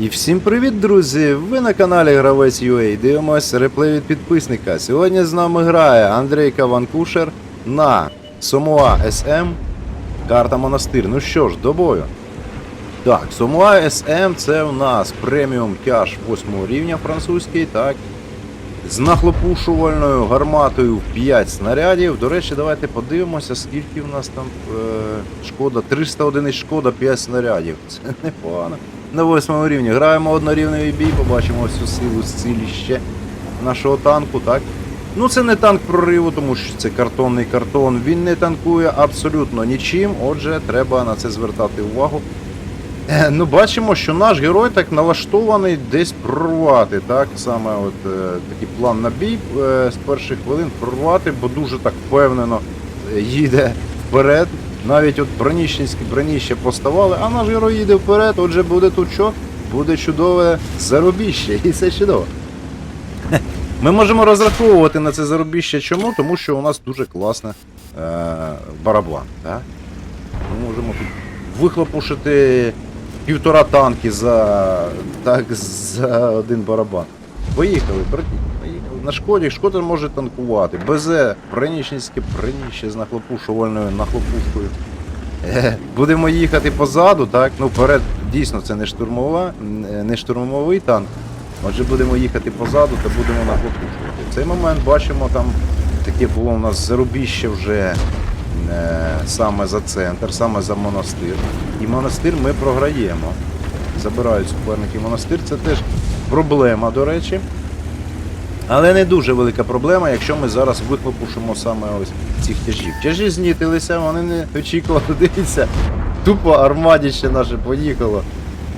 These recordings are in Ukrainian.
І всім привіт, друзі! Ви на каналі Гравець UA. Дивимось реплей від підписника. Сьогодні з нами грає Андрійка Ванкушер на Сомуа СМ. Карта Монастир. Ну що ж, до бою. Так, Сомуа СМ це у нас преміум тяж 8 рівня французький, так. З нахлопушувальною гарматою 5 снарядів. До речі, давайте подивимося, скільки в нас там е, шкода. 300 одиниць шкода, 5 снарядів. Це непогано. На восьмому рівні. Граємо однорівневий бій, побачимо всю силу зціліще нашого танку, так? Ну це не танк прориву, тому що це картонний картон. Він не танкує абсолютно нічим. Отже, треба на це звертати увагу. Е, Ну, бачимо, що наш герой так налаштований десь прорвати. Так саме от е, такий план на бій е, з перших хвилин прорвати, бо дуже так впевнено е, їде вперед. Навіть от броніщенські броніще поставали, а наш герой їде вперед, отже буде тут що? Буде чудове заробіще, і це чудово. Ми можемо розраховувати на це заробіще чому? Тому що у нас дуже класний е, барабан. Так? Ми можемо тут вихлопушити півтора танки за, так, за один барабан. Поїхали, браті. На шкоді шкода може танкувати. БЗ, бронічницьке броніще з нахлопушувальною нахлопушкою. Е, Будемо їхати позаду, так? Ну, вперед, дійсно, це не штурмова, не штурмовий танк. Отже, будемо їхати позаду та будемо нахлопушувати. В цей момент бачимо, там таке було у нас зарубіще вже е, саме за центр, саме за монастир. І монастир ми програємо. Забирають суперники монастир. Це теж проблема, до речі. Але не дуже велика проблема, якщо ми зараз вихлопушимо саме ось цих тяжів. Тяжі знітилися, вони не очікували, дивіться. Тупо армадіще наше поїхало.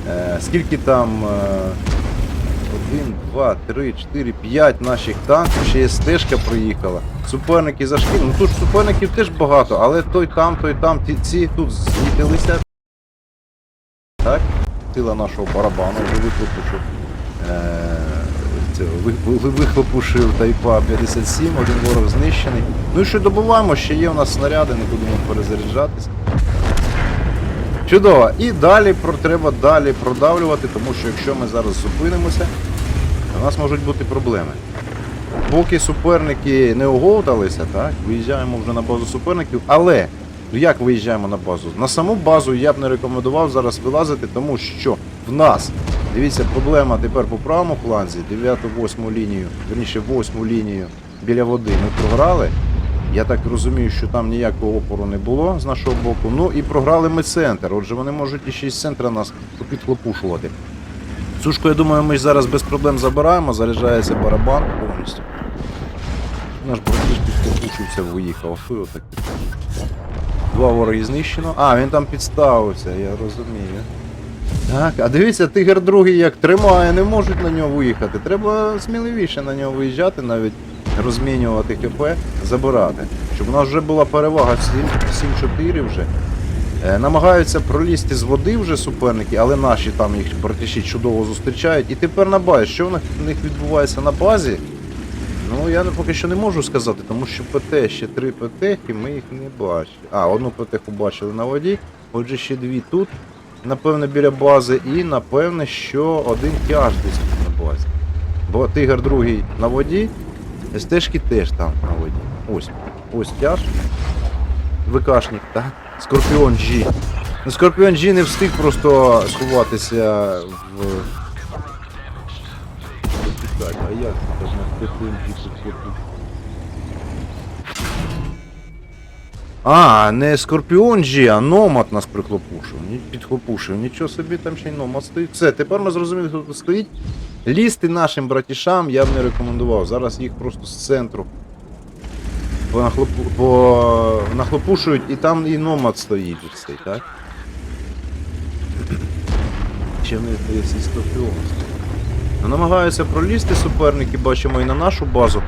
Е, скільки там. Е, один, два, три, чотири, п'ять наших танків, ще є стежка проїхала. Суперники зашли. Ну тут суперників теж багато, але той там, той там, ті, ці тут злітилися. Так? Сила нашого барабану вже вихлопушив. Е, цього, ви- ви- вихлопушив Тайпа 57, один ворог знищений. Ну і що добуваємо, ще є у нас снаряди, не будемо перезаряджатись. Чудово. І далі треба далі продавлювати, тому що якщо ми зараз зупинимося, у нас можуть бути проблеми. Поки суперники не оговталися, так, виїжджаємо вже на базу суперників, але як виїжджаємо на базу? На саму базу я б не рекомендував зараз вилазити, тому що в нас, дивіться, проблема тепер по правому фланзі, 9-8 лінію, верніше 8 лінію біля води ми програли. Я так розумію, що там ніякого опору не було з нашого боку. Ну і програли ми центр. Отже, вони можуть іще із центра нас підхлопушувати. Сушку, я думаю, ми зараз без проблем забираємо, заряджається барабан повністю. Наш братиш підхлопушився, виїхав. Два вороги знищено. А, він там підставився, я розумію. Так, а дивіться, тигр другий як тримає, не можуть на нього виїхати. Треба сміливіше на нього виїжджати, навіть розмінювати ХП, забирати. Щоб у нас вже була перевага 7 7-4 вже. Е, намагаються пролізти з води вже суперники, але наші там їх братіші чудово зустрічають. І тепер на базі. Що в них, відбувається на базі? Ну, я поки що не можу сказати, тому що ПТ, ще три ПТ, і ми їх не бачили. А, одну ПТ бачили на воді, отже ще дві тут, напевне, біля бази, і напевне, що один тяж десь на базі. Бо тигр другий на воді, СТшки теж там на воді. Ось, ось тяж. ВКшник, так? Скорпіон G. Ну, Скорпіон G не встиг просто сховатися в. А як тут А, не Скорпіон G, а Номад нас приклопушив. Підхлопушив. Нічого собі там ще й Номад стоїть. Все, тепер ми зрозуміли, хто тут стоїть. Лізти нашим братішам я б не рекомендував. Зараз їх просто з центру по, нахлопушують і там і Номад стоїть же цей, так? Ще в них є цей Скорпіон. Ну, намагаються пролізти суперники, бачимо і на нашу базу.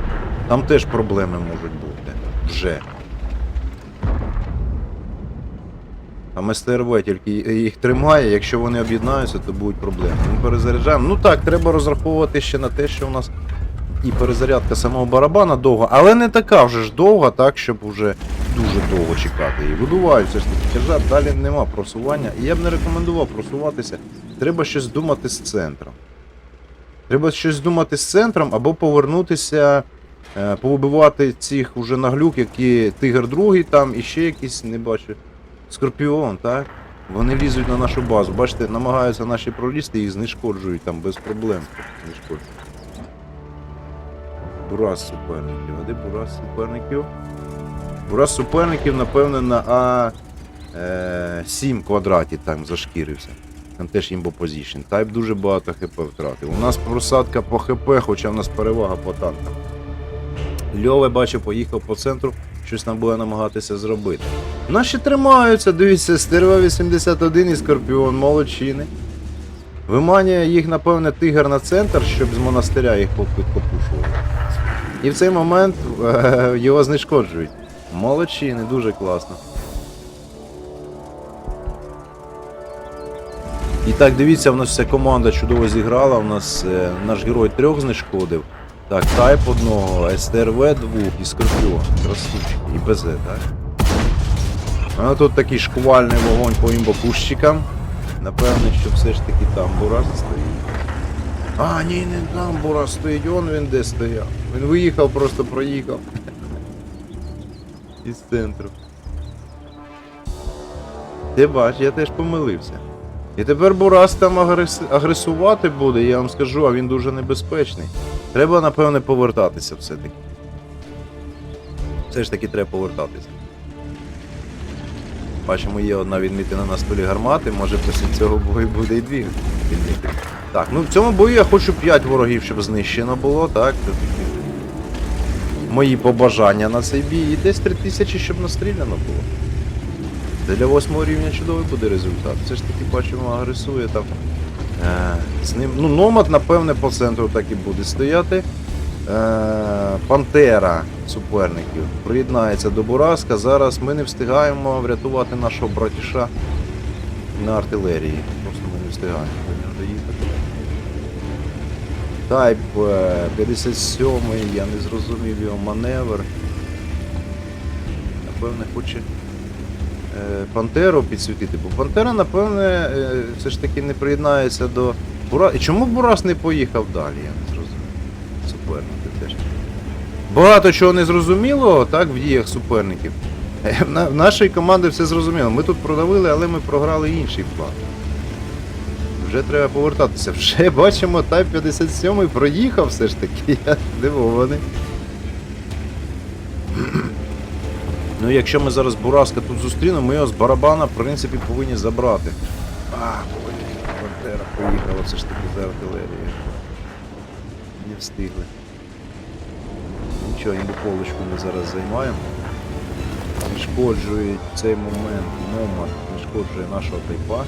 Там теж проблеми можуть бути. Вже. А СТРВ тільки їх тримає, якщо вони об'єднаються, то будуть проблеми. Ми перезаряджаємо. Ну так, треба розраховувати ще на те, що у нас і перезарядка самого барабана довга, але не така вже ж довга, так, щоб вже дуже довго чекати. І видувають ж таки тяжар, далі нема просування. І я б не рекомендував просуватися треба щось думати з центром. Треба щось думати з центром або повернутися, е, повибивати цих уже наглюк, які Тигр другий там і ще якийсь, не бачу. Скорпіон, так? Вони лізуть на нашу базу. Бачите, намагаються наші пролізти і знешкоджують там без проблем. Бурас суперників. А де бурас суперників? Бурас суперників, напевно, на А. Е, 7 квадраті там зашкірився. Там теж імбо позішн. Тайп дуже багато хп втратив. У нас просадка по хп, хоча в нас перевага по танкам. Льове, бачу, поїхав по центру, щось там буде намагатися зробити. Наші тримаються, дивіться, стерва 81 і Скорпіон, молодчини. Виманює їх, напевне, тигр на центр, щоб з монастиря їх попушували. І в цей момент е, його знешкоджують. Молодчини, дуже класно. І так, дивіться, в нас вся команда чудово зіграла. У нас е, наш герой трьох знешкодив. Так, тайп одного, СТРВ двох і Скорпіон. Красунчик. І БЗ, так? А тут такий шквальний вогонь по імбокущикам. Напевне, що все ж таки там Бурас стоїть. А, ні, не там Бурас стоїть, он він де стояв. Він виїхав, просто проїхав. Із центру. Ти бач, я теж помилився. І тепер Бурас там агрес... агресувати буде, я вам скажу, а він дуже небезпечний. Треба, напевне, повертатися все-таки. Все ж таки треба повертатися. Бачимо, є одна відмітина на столі гармати, може після цього бою буде і дві відмітини. Так, ну в цьому бою я хочу 5 ворогів, щоб знищено було, так. Мої побажання на цей бій. І десь 3000, щоб настріляно було. Для 8 рівня чудовий буде результат. Все ж таки бачимо, агресує там. Е, з ним, ну, Номад, напевне, по центру так і буде стояти. Е, Пантера суперників приєднається до Бураска. Зараз ми не встигаємо врятувати нашого братіша на артилерії. Просто ми не встигаємо до нього доїхати. Тайп е, 57 я не зрозумів його маневр. Напевне, хоче е, Пантеру підсвітити, бо Пантера, напевне, е, все ж таки не приєднається до Бура. І чому Бурас не поїхав далі. Суперники теж. Багато чого не зрозуміло, так, в діях суперників. Е, В на- в нашої команди все зрозуміло. Ми тут продавили, але ми програли інший план. Вже треба повертатися. Вже бачимо, Type 57 проїхав все ж таки. Я здивований. Ну, якщо ми зараз Бураска тут зустрінемо, ми його з барабана, в принципі, повинні забрати. А, блін, Пантера поїхала все ж таки за артилерією. Не встигли. Нічого, імбополочку ми зараз займаємо. Знешкоджує цей момент Номад, знешкоджує нашого тайпа.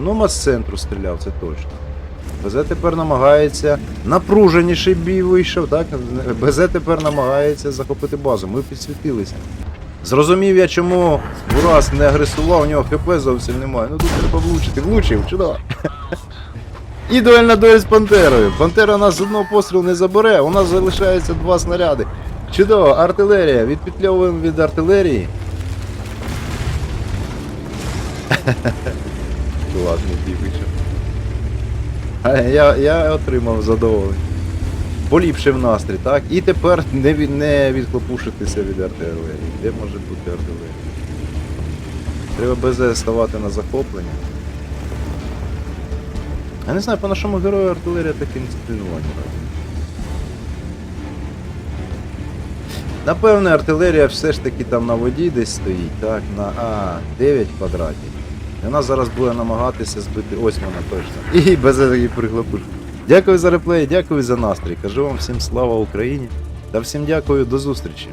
Номад з центру стріляв, це точно. БЗ тепер намагається. Напруженіший бій вийшов, так? БЗ тепер намагається захопити базу. Ми підсвітилися. Зрозумів я, чому Бурас не агресував, у нього ХП зовсім немає. Ну тут треба влучити. Влучив, чудово. І дуельна дуель з Пантерою. Пантера нас з одного пострілу не забере, у нас залишається два снаряди. Чудово, артилерія. Відпетльовуємо від артилерії. Вийшов. А Я, я отримав задоволення. Поліпшив настрій, так? І тепер не, не відхлопушитися від артилерії. Де може бути артилерія? Треба БЗ ставати на захоплення. Я не знаю, по нашому герою артилерія таки не стрільнування. Напевне, артилерія все ж таки там на воді десь стоїть, так, на А9 квадратів. І вона зараз буде намагатися збити. Ось вона точно. І без таких приглопуш. Дякую за реплей, дякую за настрій. Кажу вам всім слава Україні та всім дякую, до зустрічі.